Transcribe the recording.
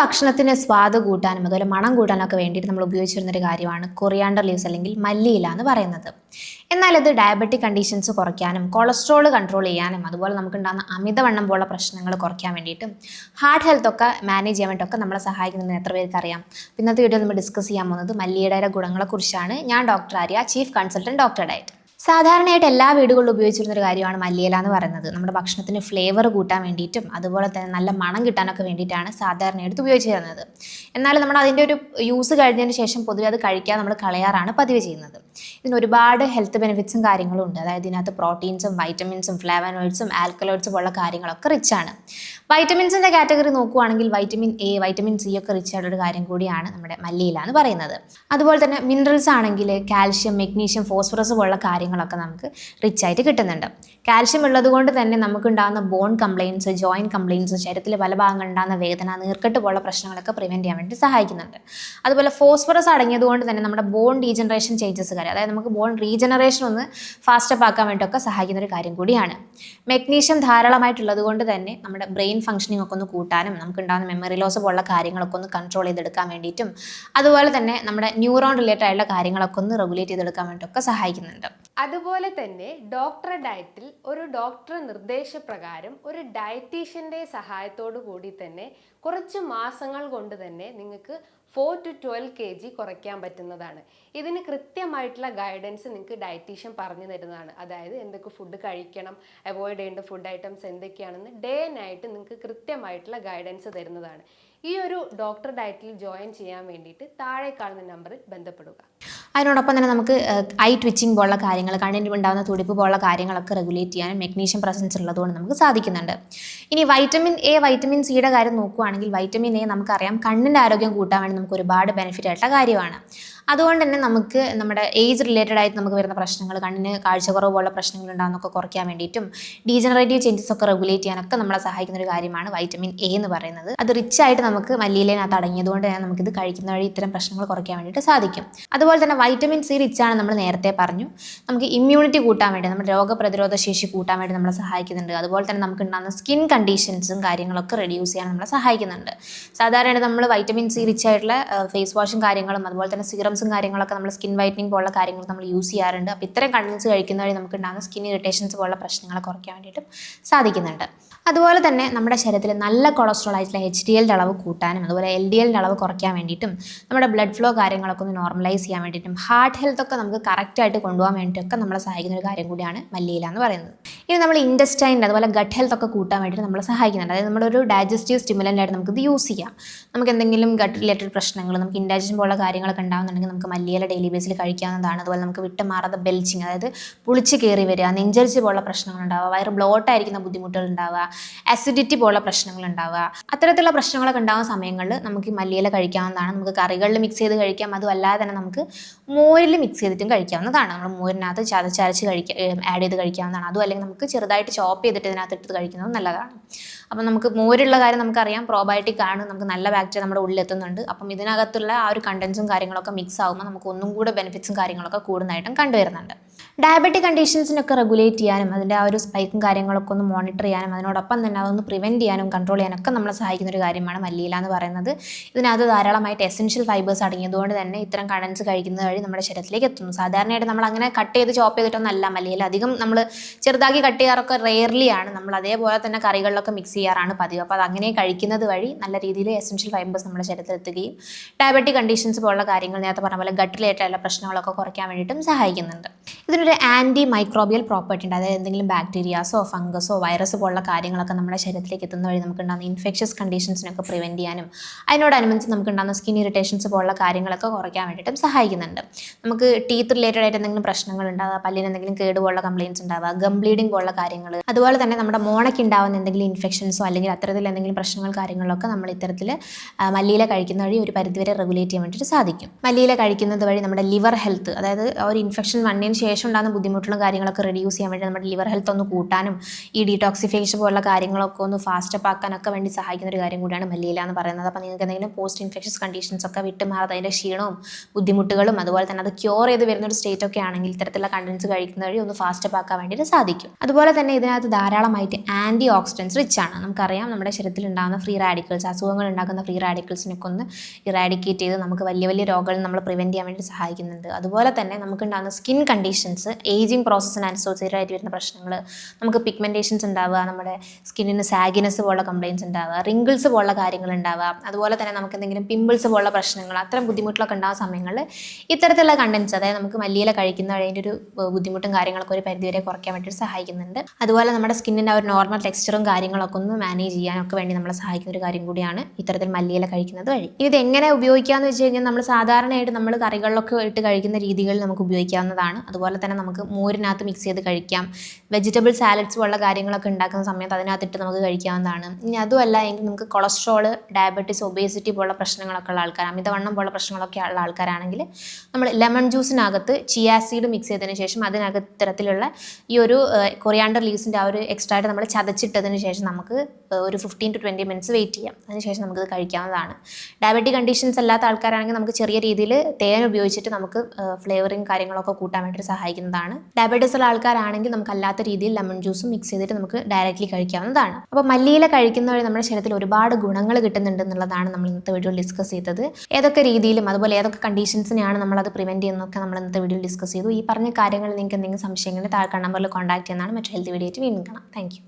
ഭക്ഷണത്തിന് സ്വാദ് കൂട്ടാനും അതുപോലെ മണം കൂട്ടാനൊക്കെ വേണ്ടിയിട്ട് നമ്മൾ ഉപയോഗിച്ചിരുന്നൊരു കാര്യമാണ് കൊറിയാണ്ടർ ലീവ്സ് അല്ലെങ്കിൽ മല്ലിയില എന്ന് പറയുന്നത്. എന്നാൽ ഇത് ഡയബറ്റിക് കണ്ടീഷൻസ് കുറയ്ക്കാനും കൊളസ്ട്രോൾ കൺട്രോൾ ചെയ്യാനും അതുപോലെ നമുക്കുണ്ടാകുന്ന അമിതവണ്ണം പോലുള്ള പ്രശ്നങ്ങൾ കുറയ്ക്കാൻ വേണ്ടിയിട്ടും ഹാർട്ട് ഹെൽത്ത് ഒക്കെ മാനേജ് ചെയ്യാൻ വേണ്ടിയിട്ടൊക്കെ നമ്മളെ സഹായിക്കുന്നതിന് എത്ര പേർക്ക് അറിയാം. ഇന്നത്തെ വീഡിയോ നമ്മൾ ഡിസ്കസ് ചെയ്യാൻ പോകുന്നത് മല്ലിയുടെ ഗുണങ്ങളെക്കുറിച്ചാണ് ഞാൻ doctor Arya chief consultant doctor diet സാധാരണയായിട്ട് എല്ലാ വീടുകളിലും ഉപയോഗിച്ചിരുന്ന ഒരു കാര്യമാണ് മല്ലിയില എന്ന് പറയുന്നത്. നമ്മുടെ ഭക്ഷണത്തിന് ഫ്ലേവർ കൂട്ടാൻ വേണ്ടിയിട്ടും അതുപോലെ തന്നെ നല്ല മണം കിട്ടാനൊക്കെ വേണ്ടിയിട്ടാണ് സാധാരണയായിട്ട് ഉപയോഗിച്ചിരുന്നത്. എന്നാൽ നമ്മൾ അതിന്റെ ഒരു യൂസ് കഴിഞ്ഞതിന് ശേഷം പൊതുവെ അത് കഴിക്കാൻ നമ്മൾ കളയാറാണ് പതിവ് ചെയ്യുന്നത്. ഇതിന് ഒരുപാട് ഹെൽത്ത് ബെനിഫിറ്റ്സും കാര്യങ്ങളും ഉണ്ട്. അതായത് ഇതിനകത്ത് പ്രോട്ടീൻസും വൈറ്റമിൻസും ഫ്ലാവനോയിഡ്സും ആൽക്കലോയിഡ്സും ഉള്ള കാര്യങ്ങളൊക്കെ റിച്ചാണ് വൈറ്റമിൻസിന്റെ കാറ്റഗറി നോക്കുവാണെങ്കിൽ വൈറ്റമിൻ എ വൈറ്റമിൻ സി ഒക്കെ റിച്ച് ആയിട്ടുള്ള കാര്യം കൂടിയാണ് നമ്മുടെ മല്ലിയില എന്ന് പറയുന്നത്. അതുപോലെ തന്നെ മിനറൽസ് ആണെങ്കിൽ കാൽഷ്യം മെഗ്നീഷ്യം ഫോസ്ഫറസ് പോലുള്ള കാര്യങ്ങളൊക്കെ നമുക്ക് റിച്ച് ആയിട്ട് കിട്ടുന്നുണ്ട്. കാൽഷ്യം ഉള്ളത് കൊണ്ട് തന്നെ നമുക്കുണ്ടാകുന്ന ബോൺ കംപ്ലയിൻസ് ജോയിന്റ് കംപ്ലയിൻസ് ശരീരത്തിൽ പല ഭാഗങ്ങൾ ഉണ്ടാകുന്ന വേദന നീർക്കെട്ട് പോലുള്ള പ്രശ്നങ്ങളൊക്കെ പ്രിവെന്റ് ചെയ്യാൻ വേണ്ടി സഹായിക്കുന്നുണ്ട്. അതുപോലെ ഫോസ്ഫറസ് അടങ്ങിയതുകൊണ്ട് തന്നെ നമ്മുടെ ബോൺ ഡീജനറേഷൻ ചേഞ്ചസ് കാര്യം അതായത് നമുക്ക് ബോൺ റീജനറേഷൻ ഒന്ന് ഫാസ്റ്റപ്പ് ആക്കാൻ വേണ്ടിയൊക്കെ സഹായിക്കുന്ന ഒരു കാര്യം കൂടിയാണ്. മെഗ്നീഷ്യം ധാരാളമായിട്ടുള്ളത് കൊണ്ട് തന്നെ നമ്മുടെ ബ്രെയിൻ ഫംഗ്ഷനിങ് ഒക്കെ ഒന്ന് കൂട്ടാനും നമുക്ക് ഉണ്ടാകുന്ന മെമ്മറി ലോസ് പോലുള്ള കാര്യങ്ങളൊക്കെ ഒന്ന് കൺട്രോൾ ചെയ്തെടുക്കാൻ വേണ്ടിയിട്ടും അതുപോലെ തന്നെ നമ്മുടെ ന്യൂറോൺ റിലേറ്റഡ് ആയിട്ടുള്ള കാര്യങ്ങളൊക്കെ ഒന്ന് റെഗുലേറ്റ് ചെയ്തെടുക്കാൻ വേണ്ടിയിട്ടൊക്കെ സഹായിക്കുന്നുണ്ട്. അതുപോലെ തന്നെ ഡോക്ടർ ഡയറ്റിൽ ഒരു ഡോക്ടർ നിർദ്ദേശപ്രകാരം ഒരു ഡയറ്റീഷ്യന്റെ സഹായത്തോടു കൂടി തന്നെ കുറച്ച് മാസങ്ങൾ കൊണ്ട് തന്നെ നിങ്ങൾക്ക് four to twelve K G കുറയ്ക്കാൻ പറ്റുന്നതാണ്. ഇതിന് കൃത്യമായിട്ടുള്ള ഗൈഡൻസ് നിങ്ങൾക്ക് ഡയറ്റീഷ്യൻ പറഞ്ഞു തരുന്നതാണ്. അതായത് എന്തൊക്കെ ഫുഡ് കഴിക്കണം അവോയ്ഡ് ചെയ്യേണ്ട ഫുഡ് ഐറ്റംസ് എന്തൊക്കെയാണെന്ന് ഡേ നൈറ്റ് നിങ്ങൾക്ക് കൃത്യമായിട്ടുള്ള ഗൈഡൻസ് തരുന്നതാണ്. ഈ ഒരു ഡോക്ടർ ഡയറ്റിൽ ജോയിൻ ചെയ്യാൻ വേണ്ടിയിട്ട് താഴെ കാണുന്ന നമ്പറിൽ ബന്ധപ്പെടുക. അതിനോടൊപ്പം തന്നെ നമുക്ക് ഐ ട്വിച്ചിങ് പോലുള്ള കാര്യങ്ങൾ കണ്ണിന് ഉണ്ടാകുന്ന തുടിപ്പ് പോലുള്ള കാര്യങ്ങളൊക്കെ റെഗുലേറ്റ് ചെയ്യാനും മെഗ്നീഷ്യം പ്രസൻസ് ഉള്ളതുകൊണ്ട് നമുക്ക് സാധിക്കുന്നുണ്ട്. ഇനി വൈറ്റമിൻ എ വൈറ്റമിൻ സിയുടെ കാര്യം നോക്കുകയാണെങ്കിൽ വൈറ്റമിൻ എ നമുക്കറിയാം കണ്ണിന്റെ ആരോഗ്യം കൂട്ടാൻ വേണ്ടി നമുക്ക് ഒരുപാട് ബെനിഫിറ്റ് ആയിട്ടുള്ള കാര്യമാണ്. അതുകൊണ്ട് തന്നെ നമുക്ക് നമ്മുടെ ഏജ് റിലേറ്റഡ് ആയിട്ട് നമുക്ക് വരുന്ന പ്രശ്നങ്ങൾ കണ്ണിന് കാഴ്ചക്കുറവ് പോലുള്ള പ്രശ്നങ്ങൾ ഉണ്ടാകുന്നൊക്കെ കുറയ്ക്കാൻ വേണ്ടിയിട്ടും ഡീജനറേറ്റീവ് ചേഞ്ചസ് ഒക്കെ റെഗുലേറ്റ് ചെയ്യാനൊക്കെ നമ്മളെ സഹായിക്കുന്ന ഒരു കാര്യമാണ് വൈറ്റമിൻ എ എന്ന് പറയുന്നത്. അത് റിച്ച് ആയിട്ട് നമുക്ക് മല്ലിയിലേനകത്ത് അടങ്ങിയതുകൊണ്ട് തന്നെ നമുക്കിത് കഴിക്കുന്ന വഴി ഇത്തരം പ്രശ്നങ്ങൾ കുറയ്ക്കാൻ വേണ്ടിയിട്ട് സാധിക്കും. അതുപോലെ തന്നെ വൈറ്റമിൻ സി റിച്ച് ആണ് നമ്മൾ നേരത്തെ പറഞ്ഞു. നമുക്ക് ഇമ്മ്യൂണിറ്റി കൂട്ടാൻ വേണ്ടി നമ്മുടെ രോഗപ്രതിരോധ ശേഷി കൂട്ടാൻ വേണ്ടി നമ്മളെ സഹായിക്കുന്നുണ്ട്. അതുപോലെ തന്നെ നമുക്ക് ഉണ്ടാകുന്ന സ്കിൻ കണ്ടീഷൻസും കാര്യങ്ങളൊക്കെ റെഡ്യൂസ് ചെയ്യാൻ നമ്മളെ സഹായിക്കുന്നുണ്ട്. സാധാരണ നമ്മൾ വൈറ്റമിൻ സി റിച്ച് ആയിട്ടുള്ള ഫേസ് വാഷും കാര്യങ്ങളും അതുപോലെ തന്നെ സീറംസും കാര്യങ്ങളൊക്കെ നമ്മൾ സ്കിൻ വൈറ്റനിങ് പോലുള്ള കാര്യങ്ങൾ നമ്മൾ യൂസ് ചെയ്യാറുണ്ട്. അപ്പോൾ ഇത്തരം കണ്ടൻസ് കഴിക്കുന്ന വഴി നമുക്ക് ഉണ്ടാകുന്ന സ്കിൻ ഇറിറ്റേഷൻസ് പോലുള്ള പ്രശ്നങ്ങൾ കുറയ്ക്കാൻ വേണ്ടിയിട്ടും സാധിക്കുന്നുണ്ട്. അതുപോലെ തന്നെ നമ്മുടെ ശരീരത്തിൽ നല്ല കൊളസ്ട്രോൾ ആയിട്ടുള്ള എച്ച് ഡി എല്ലിന്റെ അളവ് കൂട്ടാനും അതുപോലെ എൽ ഡി എല്ലിന്റെ അളവ് കുറയ്ക്കാൻ വേണ്ടിയിട്ടും നമ്മുടെ ബ്ലഡ് ഫ്ലോ കാര്യങ്ങളൊക്കെ ഒന്ന് നോർമലൈസ് ചെയ്യാൻ വേണ്ടിയിട്ടും ഹാർട്ട് ഹെൽത്ത് ഒക്കെ നമുക്ക് കറക്റ്റായിട്ട് കൊണ്ടുപോകാൻ വേണ്ടിയിട്ടൊക്കെ നമ്മളെ സഹായിക്കുന്ന ഒരു കാര്യം കൂടിയാണ് മല്ലിയില എന്ന് പറയുന്നത്. ഇനി നമ്മൾ ഇൻഡസ്റ്റൈൻ അതുപോലെ ഗട്ട് ഹെൽത്ത് ഒക്കെ കൂട്ടാൻ വേണ്ടിയിട്ട് നമ്മളെ സഹായിക്കുന്നുണ്ട്. അതായത് നമ്മുടെ ഒരു ഡൈജസ്റ്റീവ് സ്റ്റിമുലന്റ് ആയിട്ട് നമുക്കിത് യൂസ് ചെയ്യാം. നമുക്ക് എന്തെങ്കിലും ഗട്ട് റിലേറ്റഡ് പ്രശ്നങ്ങൾ നമുക്ക് ഇൻഡൈജഷൻ പോലുള്ള കാര്യങ്ങളൊക്കെ ഉണ്ടാകുന്നുണ്ടെങ്കിൽ നമുക്ക് മല്ലിയില ഡെയിലി ബേസിൽ കഴിക്കാവുന്നതാണ്. അതുപോലെ നമുക്ക് വിട്ടുമാറാത്ത ബെൽച്ചിങ് അതായത് പുളിച്ച് കയറി വരിക നെഞ്ചരിച്ച് പോലുള്ള പ്രശ്നങ്ങൾ ഉണ്ടാവുക വയറ് ബ്ലോട്ടായിരിക്കുന്ന ബുദ്ധിമുട്ടുകൾ ഉണ്ടാവുക അസിഡിറ്റി പോലുള്ള പ്രശ്നങ്ങൾ ഉണ്ടാവുക. അത്തരത്തിലുള്ള പ്രശ്നങ്ങളൊക്കെ ഉണ്ടാകുന്ന സമയങ്ങളിൽ നമുക്ക് മല്ലിയില കഴിക്കാവുന്നതാണ്. നമുക്ക് കറികളിൽ മിക്സ് ചെയ്ത് കഴിക്കാം. അതുമല്ലാതെ തന്നെ നമുക്ക് മോരിൽ മിക്സ് ചെയ്തിട്ടും കഴിക്കാവുന്നതാണ്. നമ്മൾ മോരിനകത്ത് ചതച്ചരച്ച് കഴിക്കുക ആഡ് ചെയ്ത് കഴിക്കാവുന്നതാണ്. അതും അല്ലെങ്കിൽ നമുക്ക് ചെറുതായിട്ട് ചോപ്പ് ചെയ്തിട്ട് ഇതിനകത്ത് ഇട്ട് കഴിക്കുന്നത് നല്ലതാണ്. അപ്പം നമുക്ക് മോരുള്ള കാര്യം നമുക്കറിയാം. പ്രോബയോട്ടിക് ആണ്. നമുക്ക് നല്ല ബാക്ടീരിയ നമ്മുടെ ഉള്ളിൽ എത്തുന്നുണ്ട് അപ്പം ഇതിനകത്തുള്ള ആ ഒരു കണ്ടൻസും കാര്യങ്ങളൊക്കെ മിക്സ് ആകുമ്പോൾ നമുക്ക് ഒന്നും കൂടെ ബെനിഫിറ്റ്സും കാര്യങ്ങളൊക്കെ കൂടുതലായിട്ടും കണ്ടുവരുന്നുണ്ട്. ഡയബറ്റിക് കണ്ടീഷൻസിനൊക്കെ റെഗുലേറ്റ് ചെയ്യാനും അതിന്റെ ആ ഒരു സ്പൈക്കും കാര്യങ്ങളൊക്കെ ഒന്ന് മോണിറ്റർ ചെയ്യാനും അതിനോടൊപ്പം തന്നെ അതൊന്ന് പ്രിവെന്റ് ചെയ്യാനും കൺട്രോൾ ചെയ്യാനൊക്കെ നമ്മളെ സഹായിക്കുന്ന ഒരു കാര്യമാണ് മല്ലിയില എന്ന് പറയുന്നത്. ഇതിനകത്ത് ധാരാളമായിട്ട് എസെൻഷ്യൽ ഫൈബേഴ്സ് അടങ്ങിയതുകൊണ്ട് തന്നെ ഇത്തരം കണ്ടൻസ് കഴിക്കുന്നത് വഴി നമ്മുടെ ശരീരത്തിലേക്ക് എത്തുന്നു. സാധാരണയായിട്ട് നമ്മൾ അങ്ങനെ കട്ട് ചെയ്ത് ചോപ്പ് ചെയ്തിട്ടൊന്നല്ല മല്ലിയില അധികം നമ്മൾ ചെറുതാക്കി കട്ട് ചെയ്യാറൊക്കെ റെയർലി ആണ്. നമ്മൾ അതേപോലെ തന്നെ കറികളിലൊക്കെ മിക്സ് ചെയ്യാറാണ് പതിവ്. അപ്പോൾ അത് അങ്ങനെ കഴിക്കുന്നത് വഴി നല്ല രീതിയിൽ എസെൻഷ്യൽ ഫൈബേഴ്സ് നമ്മുടെ ശരീരത്തിൽ എത്തുകയും ഡയബറ്റിക് കണ്ടീഷൻസ് പോലുള്ള കാര്യങ്ങൾ നേരത്തെ പറഞ്ഞ പോലെ ഗട്ടിലേറ്റുള്ള പ്രശ്നങ്ങളൊക്കെ കുറയ്ക്കാൻ വേണ്ടിയിട്ടും സഹായിക്കുന്നുണ്ട്. ഇതിനൊരു ആന്റി മൈക്രോബിയൽ പ്രോപ്പർട്ടി ഉണ്ട്. അതായത് എന്തെങ്കിലും ബാക്ടീരിയാസോ ഫംഗസോ വൈറസ് പോലുള്ള കാര്യങ്ങളൊക്കെ നമ്മുടെ ശരീരത്തിലേക്ക് എത്തുന്ന വഴി നമുക്കുണ്ടാകുന്ന ഇൻഫെക്ഷ്യസ് കണ്ടീഷൻസിനൊക്കെ പ്രിവെന്റ് ചെയ്യാനും അതിനോടനുബന്ധിച്ച് നമുക്കുണ്ടാകുന്ന സ്കിൻ ഇറിറ്റേഷൻസ് പോലുള്ള കാര്യങ്ങളൊക്കെ കുറയ്ക്കാൻ വേണ്ടിയിട്ടും സഹായിക്കുന്നുണ്ട്. നമുക്ക് ടീത്ത് റിലേറ്റഡ് ആയിട്ട് എന്തെങ്കിലും പ്രശ്നങ്ങൾ ഉണ്ടാവുക പല്ലിന് എന്തെങ്കിലും കേട് പോലുള്ള കംപ്ലയിൻസ് ഉണ്ടാവുക ഗം ബ്ലീഡിംഗ് പോലുള്ള കാര്യങ്ങൾ അതുപോലെ തന്നെ നമ്മുടെ മോണയ്ക്ക് ഉണ്ടാവുന്ന എന്തെങ്കിലും ഇൻഫെക്ഷൻസോ അല്ലെങ്കിൽ അത്തരത്തിൽ എന്തെങ്കിലും പ്രശ്നങ്ങൾ കാര്യങ്ങളൊക്കെ നമ്മൾ ഇത്തരത്തിൽ മല്ലിയില കഴിക്കുന്ന വഴി ഒരു പരിധിവരെ റെഗുലേറ്റ് ചെയ്യാൻ വേണ്ടിയിട്ട് സാധിക്കും. മല്ലിയില കഴിക്കുന്നത് വഴി നമ്മുടെ ലിവർ ഹെൽത്ത് അതായത് ഒരു ഇൻഫെക്ഷൻ വന്നതിന് ശേഷം ഉണ്ടാകുന്ന ബുദ്ധിമുട്ടുകളും കാര്യങ്ങളൊക്കെ റെഡ്യൂസ് ചെയ്യാൻ വേണ്ടി നമ്മുടെ ലിവർ ഹെൽത്ത് ഒന്ന് കൂട്ടാനും ഈ ഡീടോക്സിഫിക്കേഷൻ പോലുള്ള കാര്യങ്ങളൊക്കെ ഒന്ന് ഫാസ്റ്റപ്പ് ആക്കാനൊക്കെ വേണ്ടി സഹായിക്കുന്ന ഒരു കാര്യം കൂടിയാണ് മല്ലിയില എന്ന് പറയുന്നത്. അപ്പോൾ നിങ്ങൾക്ക് എന്തെങ്കിലും പോസ്റ്റ് ഇൻഫെക്ഷൻസ് കണ്ടീഷൻസ് ഒക്കെ വിട്ടുമാറാതെ അതിന്റെ ക്ഷീണവും ബുദ്ധിമുട്ടുകളും അതുപോലെ തന്നെ അത് ക്യൂർ ചെയ്ത് വരുന്ന ഒരു സ്റ്റേറ്റ് ഒക്കെ ആണെങ്കിൽ ഇത്തരത്തിലുള്ള കണ്ടൻസ് കഴിക്കുന്ന വഴി ഒന്ന് ഫാസ്റ്റപ്പ് ആക്കാൻ വേണ്ടിയിട്ട് സാധിക്കും. അതുപോലെ തന്നെ ഇതിനകത്ത് ധാരാളമായിട്ട് ആന്റി ഓക്സിഡൻസ് റിച്ച് ആണ്. നമുക്കറിയാം നമ്മുടെ ശരീരത്തിൽ ഉണ്ടാകുന്ന ഫ്രീ റാഡിക്കൽസ് അസുഖങ്ങൾ ഉണ്ടാക്കുന്ന ഫ്രീ റാഡിക്കൽസിനൊക്കെ ഒന്ന് ഇറാഡിക്കേറ്റ് ചെയ്ത് നമുക്ക് വലിയ വലിയ രോഗങ്ങൾ നമ്മൾ പ്രിവെന്റ് ചെയ്യാൻ വേണ്ടി സഹായിക്കുന്നുണ്ട്. അതുപോലെ തന്നെ നമുക്കുണ്ടാകുന്ന സ്കിൻ കണ്ടീഷൻസ് ഏജിങ് പ്രോസസ്സിന് അനുസരിച്ചായിട്ട് വരുന്ന പ്രശ്നങ്ങൾ നമുക്ക് പിഗ്മെന്റേഷൻസ് ഉണ്ടാവുക നമ്മുടെ സ്കിന്നിന് സാഗിനെസ് പോലുള്ള കംപ്ലയിൻസ് ഉണ്ടാവുക റിങ്കിൾസ് പോലുള്ള കാര്യങ്ങൾ ഉണ്ടാവുക. അതുപോലെ തന്നെ നമുക്ക് എന്തെങ്കിലും പിമ്പിൾസ് പോലുള്ള പ്രശ്നങ്ങൾ അത്തരം ബുദ്ധിമുട്ടിലൊക്കെ ഉണ്ടാകുന്ന സമയങ്ങളിൽ ഇത്തരത്തിലുള്ള കണ്ടൻസ് അതായത് നമുക്ക് മല്ലിയില കഴിക്കുന്ന അതിന്റെ ഒരു ബുദ്ധിമുട്ടും കാര്യങ്ങളൊക്കെ ഒരു പരിധിവരെ കുറയ്ക്കാൻ വേണ്ടി സഹായിക്കുന്നുണ്ട്. അതുപോലെ നമ്മുടെ സ്കിന്നിന്റെ ഒരു നോർമൽ ടെക്സ്ചറും കാര്യങ്ങളൊക്കെ ഒന്ന് മാനേജ് ചെയ്യാനൊക്കെ വേണ്ടി നമ്മളെ സഹായിക്കുന്ന ഒരു കാര്യം കൂടിയാണ് ഇത്തരത്തിൽ മല്ലിയില കഴിക്കുന്നത് വഴി. ഇത് എങ്ങനെ ഉപയോഗിക്കാമെന്ന് വെച്ച് കഴിഞ്ഞാൽ നമ്മൾ സാധാരണയായിട്ട് നമ്മൾ കറികളിലൊക്കെ ഇട്ട് കഴിക്കുന്ന രീതികളിൽ നമുക്ക് ഉപയോഗിക്കാവുന്നതാണ്. അതുപോലെ തന്നെ നമുക്ക് മോരിനകത്ത് മിക്സ് ചെയ്ത് കഴിക്കാം. വെജിറ്റബിൾ സാലഡ്സ് പോലുള്ള കാര്യങ്ങളൊക്കെ ഉണ്ടാക്കുന്ന സമയത്ത് അതിനകത്തിട്ട് നമുക്ക് കഴിക്കാവുന്നതാണ്. ഇനി അതുമല്ല എങ്കിൽ നമുക്ക് കൊളസ്ട്രോൾ ഡയബറ്റീസ് ഒബേസിറ്റി പോലുള്ള പ്രശ്നങ്ങളൊക്കെ ഉള്ള ആൾക്കാർ അമിതവണ്ണം പോലുള്ള പ്രശ്നങ്ങളൊക്കെ ഉള്ള ആൾക്കാരാണെങ്കിൽ നമ്മൾ ലെമൺ ജ്യൂസിനകത്ത് ചിയാസീഡ് മിക്സ് ചെയ്തതിന് ശേഷം അതിനകത്ത് ഇത്തരത്തിലുള്ള ഈ ഒരു കൊറിയാണ്ടർ ലീവ്സിന്റെ ആ ഒരു എക്സ്ട്രാ ആയിട്ട് നമ്മൾ ചതച്ചിട്ടതിന് ശേഷം നമുക്ക് ഒരു fifteen to twenty minutes wait ചെയ്യാം. അതിനുശേഷം നമുക്കത് കഴിക്കാവുന്നതാണ്. ഡയബറ്റിക് കണ്ടീഷൻസ് അല്ലാത്ത ആൾക്കാരാണെങ്കിൽ നമുക്ക് ചെറിയ രീതിയിൽ തേൻ ഉപയോഗിച്ചിട്ട് നമുക്ക് ഫ്ലേവറിങ് കാര്യങ്ങളൊക്കെ കൂട്ടാൻ വേണ്ടി സഹായിക്കുന്നതാണ് ഡയബറ്റീസ് ഉള്ള ആൾക്കാരാണെങ്കിൽ നമുക്ക് അല്ലാത്ത രീതിയിൽ ലെമൺ ജ്യൂസും മിക്സ് ചെയ്തിട്ട് നമുക്ക് ഡയറക്റ്റ്ലി കഴിക്കാവുന്നതാണ്. അപ്പോൾ മല്ലിയില കഴിക്കുന്ന വഴി നമ്മുടെ ശരീരത്തിൽ ഒരുപാട് ഗുണങ്ങൾ കിട്ടുന്നുണ്ട് എന്നുള്ളതാണ് നമ്മൾ ഇന്നത്തെ വീഡിയോയിൽ ഡിസ്കസ് ചെയ്തത്. ഏതൊക്കെ രീതിയിലും അതുപോലെ ഏതൊക്കെ കണ്ടീഷൻസിനെയാണ് നമ്മളത് പ്രിവെന്റ് ചെയ്യുന്നതൊക്കെ നമ്മൾ ഇന്നത്തെ വീഡിയോയിൽ ഡിസ്കസ് ചെയ്തു. ഈ പറഞ്ഞ കാര്യങ്ങൾ നിങ്ങൾക്ക് എന്തെങ്കിലും സംശയങ്ങൾ താഴെ നമ്പറിൽ കോൺടാക്ട് ചെയ്യുന്നതാണ് മറ്റു ഹെൽത്ത് വീഡിയോ ആയിട്ട് വീണ്ടും കാണാം. താങ്ക്